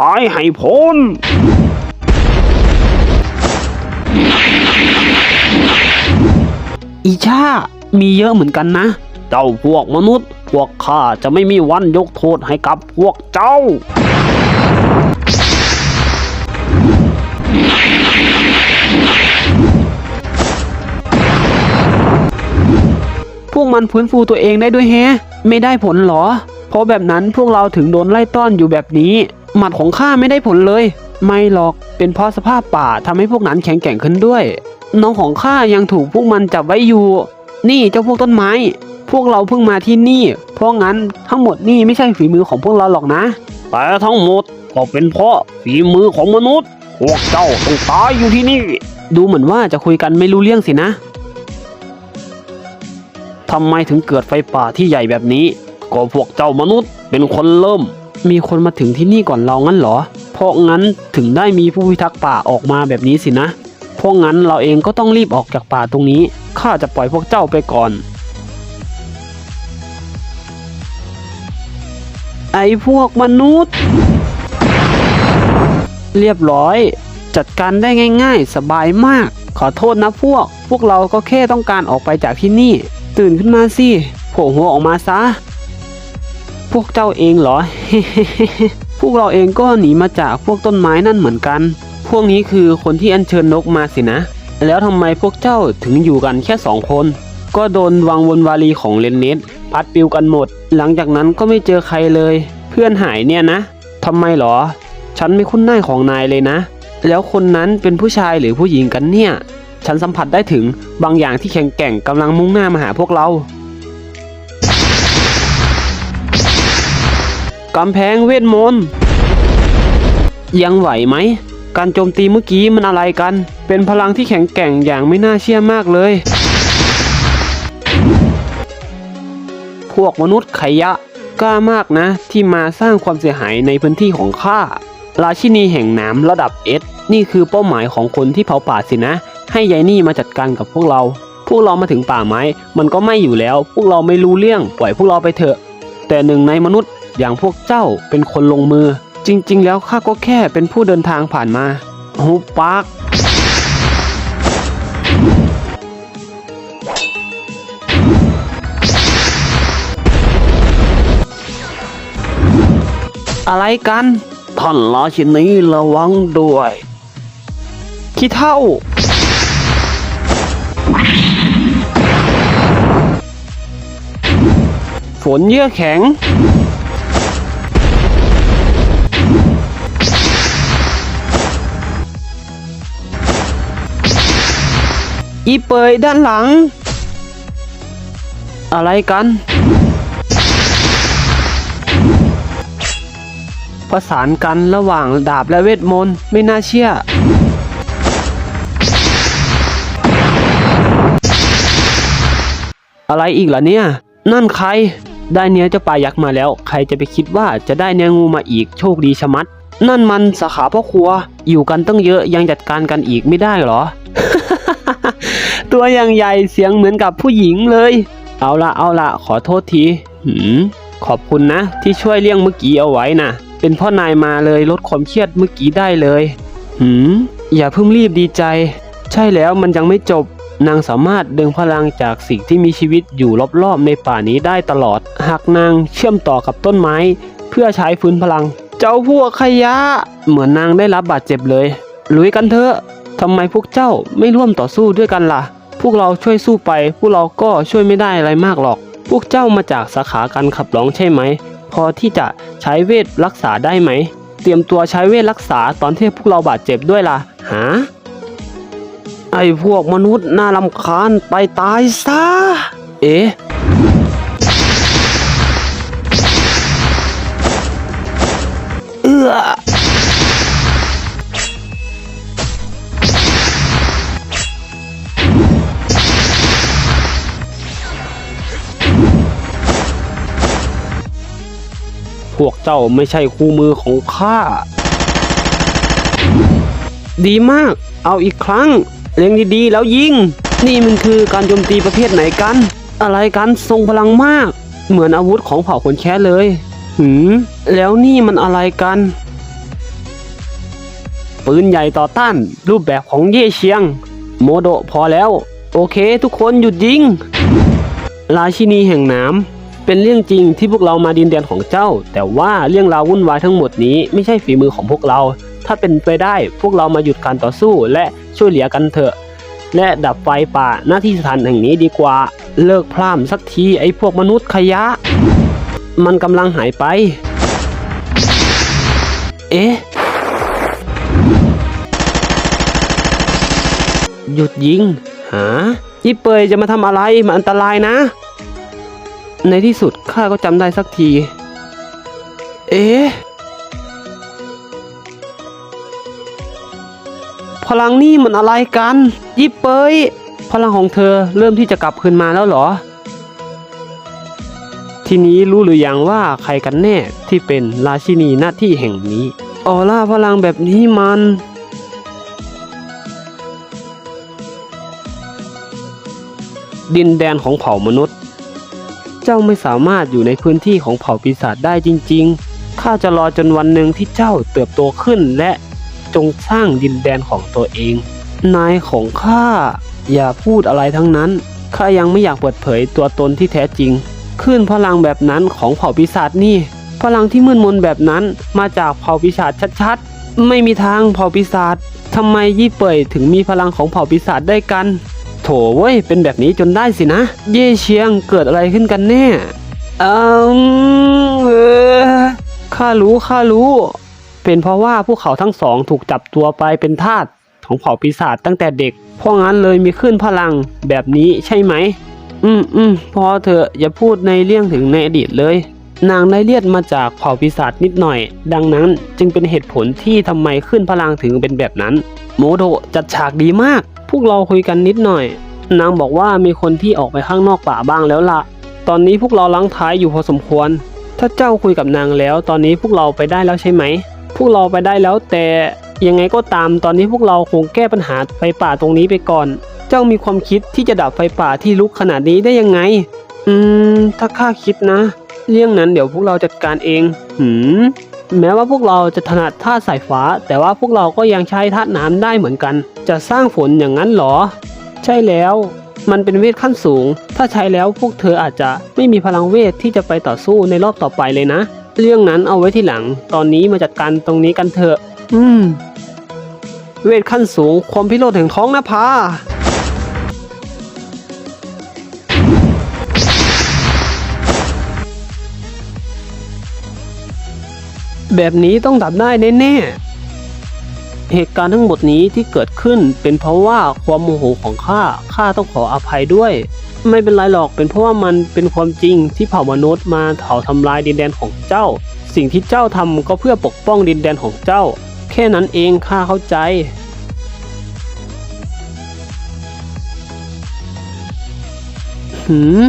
ไปให้พ้นอีชามีเยอะเหมือนกันนะ เจ้าพวกมนุษย์ พวกข้าจะไม่มีวันยกโทษให้กับพวกเจ้า พวกมันฟื้นฟูตัวเองได้ด้วยแฮะ ไม่ได้ผลหรอ เพราะแบบนั้นพวกเราถึงโดนไล่ต้อนอยู่แบบนี้ หมัดของข้าไม่ได้ผลเลย ไม่หรอกเป็นเพราะสภาพป่าทำให้พวกนั้นแข็งแกร่งขึ้นด้วย น้องของข้ายังถูกพวกมันจับไว้อยู่ นี่เจ้าพวกต้นไม้ พวกเราเพิ่งมาที่นี่ เพราะงั้นทั้งหมดนี่ไม่ใช่ฝีมือของพวกเราหรอกนะ แต่ทั้งหมดก็เป็นเพราะฝีมือของมนุษย์ พวกเจ้าต้องตายอยู่ที่นี่ ดูเหมือนว่าจะคุยกันไม่รู้เรื่องสินะทำไมถึงเกิดไฟป่าที่ใหญ่แบบนี้ ก็พวกเจ้ามนุษย์เป็นคนเริ่ม มีคนมาถึงที่นี่ก่อนเรางั้นเหรอ เพราะงั้นถึงได้มีผู้พิทักษ์ป่าออกมาแบบนี้สินะ เพราะงั้นเราเองก็ต้องรีบออกจากป่าตรงนี้ ข้าจะปล่อยพวกเจ้าไปก่อน ไอ้พวกมนุษย์ เรียบร้อย จัดการได้ง่ายๆ สบายมาก ขอโทษนะพวก พวกเราก็แค่ต้องการออกไปจากที่นี่ ตื่นขึ้นมาสิโผล่หัวออกมาซะ พวกเจ้าเองเหรอ พวกเราเองก็หนีมาจากพวกต้นไม้นั่นเหมือนกัน พวกนี้คือคนที่อัญเชิญนกมาสินะ แล้วทำไมพวกเจ้าถึงอยู่กันแค่สองคน ก็โดนวังวนวาลีของเลนเนสพัดปิวกันหมด หลังจากนั้นก็ไม่เจอใครเลย เพื่อนหายเนี่ยนะทำไมเหรอ ฉันไม่คุ้นหน้าของนายเลยนะ แล้วคนนั้นเป็นผู้ชายหรือผู้หญิงกันเนี่ย ฉันสัมผัสได้ถึงบางอย่างที่แข็งแกร่งกำลังมุ่งหน้ามาหาพวกเรา กำแพงเวทมนต์ยังไหวไหม การโจมตีเมื่อกี้มันอะไรกัน เป็นพลังที่แข็งแกร่งอย่างไม่น่าเชื่อมากเลย พวกมนุษย์ไขยะกล้ามากนะ ที่มาสร้างความเสียหายในพื้นที่ของข้าราชินีแห่งน้ำระดับเอสนี่คือเป้าหมายของคนที่เผาป่าสินะ ให้ยายนี่มาจัดการกับพวกเรา พวกเรามาถึงป่าไม้ มันก็ไม่อยู่แล้ว พวกเราไม่รู้เรื่อง ปล่อยพวกเราไปเถอะ แต่หนึ่งในมนุษย์ อย่างพวกเจ้าเป็นคนลงมือ จริง ๆ แล้วข้าก็แค่เป็นผู้เดินทางผ่านมาหูปากอะไรกัน ท่านราชินีระวังด้วย ขี้เท่า ฝนเยื่อแข็ง อีเปยด้านหลัง อะไรกัน ประสานกันระหว่างดาบและเวทมนต์ไม่น่าเชื่อ อะไรอีกล่ะเนี่ย นั่นใคร ได้เนื้อเจ้าปลายักษ์มาแล้ว ใครจะไปคิดว่าจะได้เนื้องูมาอีกโชคดีชะมัด นั่นมันสาขาพ่อครัว อยู่กันตั้งเยอะยังจัดการกันอีกไม่ได้หรอ ตัวอย่างใหญ่เสียงเหมือนกับผู้หญิงเลย เอาละเอาละขอโทษทีหืมขอบคุณนะ ที่ช่วยเลี้ยงเมื่อกี้เอาไว้นะเป็นเพ่อนายมาเลยลดความเครียดเมื่อกี้ได้เลย หืม อย่าเพิ่งรีบดีใจ ใช่แล้วมันยังไม่จบ นางสามารถดึงพลังจากสิ่งที่มีชีวิตอยู่รอบๆในป่านี้ได้ตลอด หากนางเชื่อมต่อกับต้นไม้ เพื่อใช้ฟื้นพลัง เจ้าพวกขยะ เหมือนนางได้รับบาดเจ็บเลย ลุยกันเถอะทำไมพวกเจ้าไม่ร่วมต่อสู้ด้วยกันล่ะ พวกเราช่วยสู้ไป พวกเราก็ช่วยไม่ได้อะไรมากหรอก พวกเจ้ามาจากสาขาการขับร้องใช่ไหม พอที่จะใช้เวทรักษาได้ไหม เตรียมตัวใช้เวทรักษาตอนที่พวกเราบาดเจ็บด้วยล่ะ หา ไอ้พวกมนุษย์น่ารำคาญไปตายซะ เอ๊ะ พวกเจ้าไม่ใช่คู่มือของข้า ดีมาก เอาอีกครั้งเล็งดีๆ แล้วยิง นี่มันคือการโจมตีประเภทไหนกัน อะไรกันทรงพลังมาก เหมือนอาวุธของเผ่าคนแค้เลย หืม แล้วนี่มันอะไรกัน ปืนใหญ่ต่อต้าน รูปแบบของเย่เชียง โมโดพอแล้ว โอเค ทุกคนหยุดยิง ราชินีแห่งน้ำ เป็นเรื่องจริงที่พวกเรามาดินแดนของเจ้า แต่ว่าเรื่องราววุ่นวายทั้งหมดนี้ไม่ใช่ฝีมือของพวกเรา ถ้าเป็นไปได้พวกเรามาหยุดการต่อสู้และช่วยเหลือกันเถอะ และดับไฟป่าหน้าที่สถานแห่งนี้ดีกว่า เลิกพร่ำสักทีไอ้พวกมนุษย์ขยะ มันกำลังหายไป เอ๊ะ หยุดยิง หายี่เปยจะมาทำอะไร มันอันตรายนะ ในที่สุดข้าก็จำได้สักที เอ๊ะ พลังนี่มันอะไรกันยี่เปยพลังของเธอเริ่มที่จะกลับคืนมาแล้วเหรอ ทีนี้รู้หรือยังว่าใครกันแน่ที่เป็นราชินีหน้าที่แห่งนี้ ออร่าพลังแบบนี้มันดินแดนของเผ่ามนุษย์ เจ้าไม่สามารถอยู่ในพื้นที่ของเผ่าปีศาจได้จริงๆ ข้าจะรอจนวันหนึ่งที่เจ้าเติบโตขึ้นและจงสร้างดินแดนของตัวเอง นายของข้าอย่าพูดอะไรทั้งนั้น ข้ายังไม่อยากเปิดเผยตัวตนที่แท้จริง ขึ้นพลังแบบนั้นของเผ่าปีศาจนี่ พลังที่มืดมนแบบนั้นมาจากเผ่าปีศาจชัดๆ ไม่มีทางเผ่าปีศาจทำไมยี่เป่ยถึงมีพลังของเผ่าปีศาจได้กัน โถเว้ย เป็นแบบนี้จนได้สินะ เย่เชียงเกิดอะไรขึ้นกันแน่อืมเออข้ารู้ข้ารู้ เป็นเพราะว่าพวกเขาทั้งสองถูกจับตัวไปเป็นทาสของเผ่าปีศาจตั้งแต่เด็ก เพราะงั้นเลยมีขึ้นพลังแบบนี้ใช่ไหม อืมอืมพอเถอะอย่าพูดในเรื่องถึงในอดีตเลย นางได้เลียดมาจากเผ่าปีศาจนิดหน่อย ดังนั้นจึงเป็นเหตุผลที่ทำไมขึ้นพลังถึงเป็นแบบนั้น โมโดจัดฉากดีมาก พวกเราคุยกันนิดหน่อย นางบอกว่ามีคนที่ออกไปข้างนอกป่าบ้างแล้วล่ะ ตอนนี้พวกเราลังท้ายอยู่พอสมควร ถ้าเจ้าคุยกับนางแล้ว ตอนนี้พวกเราไปได้แล้วใช่ไหม พวกเราไปได้แล้วแต่ยังไงก็ตามตอนนี้พวกเราคงแก้ปัญหาไฟป่าตรงนี้ไปก่อน เจ้ามีความคิดที่จะดับไฟป่าที่ลุกขนาดนี้ได้ยังไง อืม ถ้าข้าคิดนะ เรื่องนั้นเดี๋ยวพวกเราจัดการเอง หืม แม้ว่าพวกเราจะถนัดธาตุสายฟ้า แต่ว่าพวกเราก็ยังใช้ธาตุน้ำได้เหมือนกัน จะสร้างฝนอย่างนั้นเหรอ ใช่แล้ว มันเป็นเวทขั้นสูง ถ้าใช้แล้วพวกเธออาจจะไม่มีพลังเวทที่จะไปต่อสู้ในรอบต่อไปเลยนะ เรื่องนั้นเอาไว้ที่หลัง ตอนนี้มาจัดการตรงนี้กันเถอะ อืม เวทขั้นสูงความพิโรธแห่งท้องนภา แบบนี้ต้องดับได้แน่ๆ เหตุการณ์ทั้งหมดนี้ที่เกิดขึ้นเป็นเพราะว่าความโมโหของข้า ข้าต้องขออภัยด้วย ไม่เป็นไรหรอกเป็นเพราะว่ามันเป็นความจริงที่เผ่ามนุษย์มาเผาทำลายดินแดนของเจ้า สิ่งที่เจ้าทำก็เพื่อปกป้องดินแดนของเจ้า แค่นั้นเองข้าเข้าใจหืม